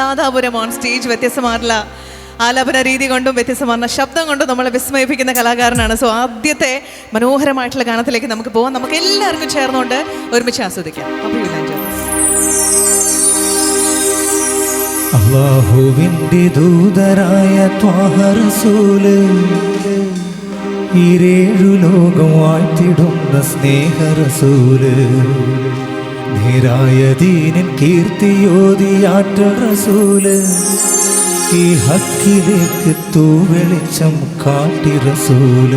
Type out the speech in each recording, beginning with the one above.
Nadapuram on stage വ്യത്യസ്തമായിട്ടുള്ള ആലാപന രീതി കൊണ്ടും വ്യത്യസ്തമാർന്ന ശബ്ദം കൊണ്ടും നമ്മളെ വിസ്മയിപ്പിക്കുന്ന കലാകാരനാണ്. സോ ആദ്യത്തെ മനോഹരമായിട്ടുള്ള ഗാനത്തിലേക്ക് നമുക്ക് പോകാം നമുക്ക് എല്ലാവർക്കും ചേർന്നുകൊണ്ട് ഒരുമിച്ച് ആസ്വദിക്കാം. അള്ളാഹുവിന്റെ ദൂതരായ ത്വാഹറസൂൽ ഈരേഴു ലോകം വാഴ്ത്തിടുന്ന സ്നേഹറസൂൽ നേരായ ദീനിൻ റസൂൽ. ഈ ഹക്കിലേക്ക് തൂവെളിച്ചം കാട്ടി റസൂൽ.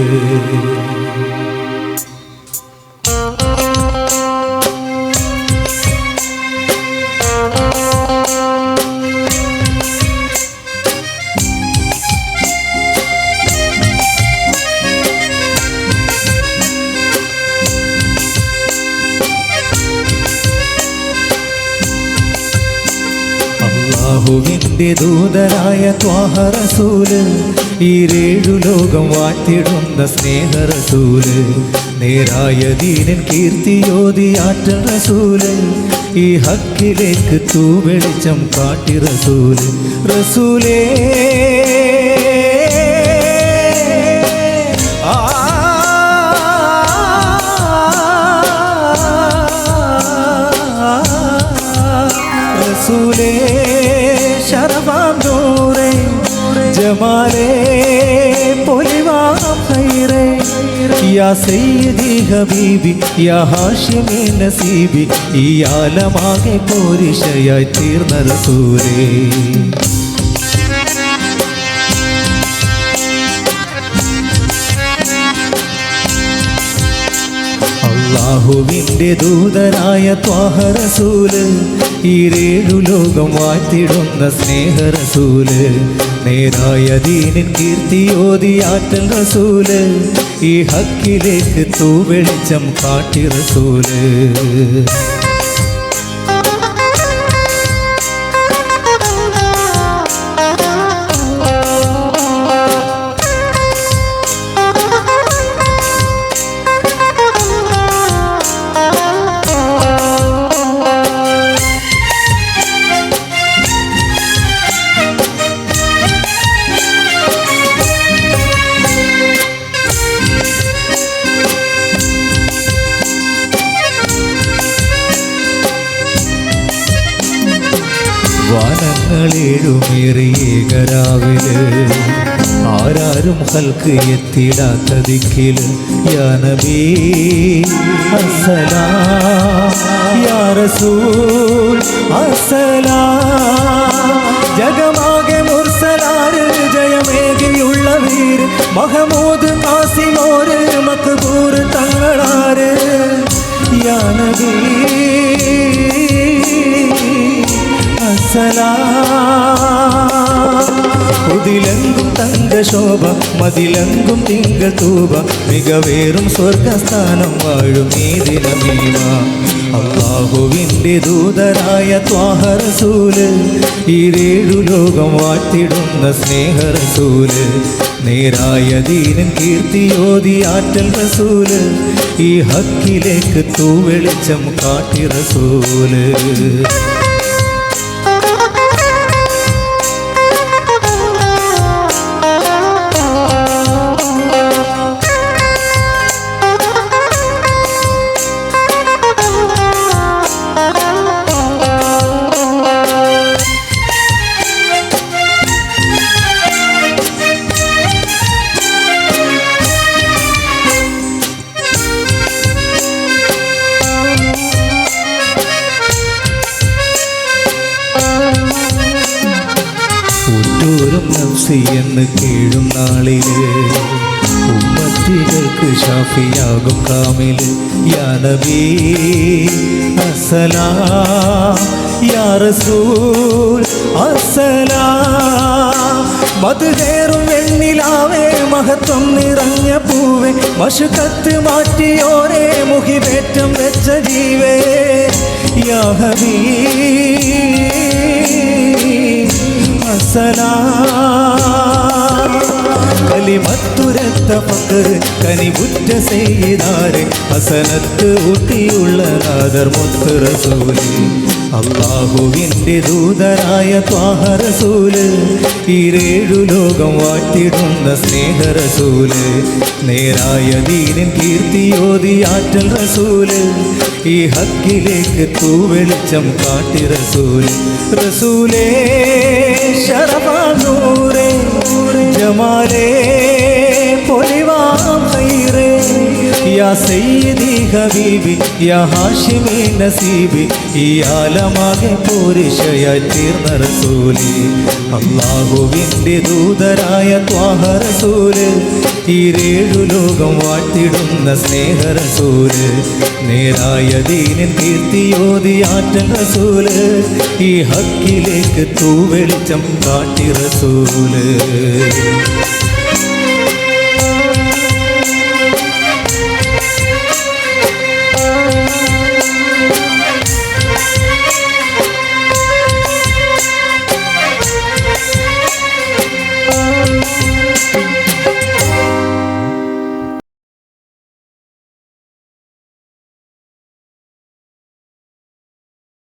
അള്ളാഹുവിന്റെ ദൂതരായ ത്വാഹറസൂൽ ഈരേഴു ലോകം വാഴ്ത്തിടുന്ന സ്നേഹറസൂൽ നേരായ ദീനൻ കീർത്തിയോതിയാറ്റ റസൂൽ ഈ ഹക്കിലേക്ക് തൂവെളിച്ചം കാട്ടി റസൂലേ റസൂലേ ജമാലേ പൊലിവാം സയ്യിദി ഹബീബി ഈ ആലമാകെ പോരിഷയായി തീർന്ന റസൂലേ. അള്ളാഹുവിന്റെ ദൂതനായ ത്വാഹറസൂൽ ഈരേഴു ലോകം വാഴ്ത്തിടുന്ന സ്നേഹറസൂൽ. നേരായ ദീനിൻ കീർത്തിയോതിയാറ്റൽ റസൂൽ. ഈ ഹക്കിലേക്ക് തൂവെളിച്ചം കാട്ടി റസൂൽ. വാനങ്ങളേഴുമേറിയേകരാവിൽ ആരാരും ഹൽക്ക് എത്തിടാത്ത ദിക്കിൽ യാനബീ അസ്സലാം യാ റസൂൽ അസ്സലാം ജഗമാകെ മുർസലാര് ജയമേകിയുള്ള വീര് മഹമൂദ് ആസിമോര് മക്ബൂർ തങ്ങളാര് യാനബീ ഉതിലെങ്കും തങ്ക ശോഭ മതിലെങ്കും തിങ്കൾ തൂപ മികവേറും സ്വർഗസ്ഥാനം വാഴും ഈ ദിനമീമ. അള്ളാഹുവിന്റെ ദൂതരായ ത്വാഹറസൂൽ ഈരേഴു ലോകം വാഴ്ത്തിടുന്ന സ്നേഹറസൂൽ. നേരായ ദീനൻ കീർത്തിയോതി ആറ്റൽ റസൂൽ ഈ ഹക്കിലേക്ക് തൂവെളിച്ചം കാട്ടി റസൂൽ. ഉറ്റൂരും നഫ്സി എന്ന് കേഴും നാളിൽ. ഉമ്മത്തികൾക്ക് ഷാഫിയാകും കാമിൽ. യാ നബി അസ്സലാം യാ റസൂൽ അസ്സലാം. മധുകേറും മഹത്വം നിറഞ്ഞ പൂവേ. മഷുക്കത്ത് മാറ്റിയോരേ മുഖിവേറ്റം വെച്ച ജീവേ. യാ ഹബീ അസലാം മുത്തഫക്കർ കനിവുറ്റ ഹസനത്ത് ഊട്ടിയുള്ള നാദർ മുത്ത് അള്ളാഹുവിന്റെ ദൂതരായ ത്വാഹ റസൂൽ ഈരേഴു ലോകം വാട്ടിടുന്ന സ്നേഹ റസൂൽ നേരായ ദീനിൻ കീർത്തിയോതി ആറ്റൽ റസൂൽ ഈ ഹക്കിലേക്ക് തൂവെളിച്ചം കാട്ടി റസൂൽ റസൂലേ ശരമാനൂരേ ജമാലേ യാ സയ്യിദി ഹബീബി യാ ഹാഷിമി നസീബി ഈ ആലമാകെ പോരിഷയായി തീർന്ന റസൂലി. അള്ളാഹുവിന്റെ ദൂതരായ ത്വാഹ റസൂൽ ഈരേഴു ലോകം വാട്ടിടുന്ന സ്നേഹ റസൂൽ. നേരായ ദീനിൻ കീർത്തിയോതി ആറ്റൽ റസൂൽ ഈ ഹക്കിലേക്ക് തൂവെളിച്ചം കാട്ടി റസൂൽ.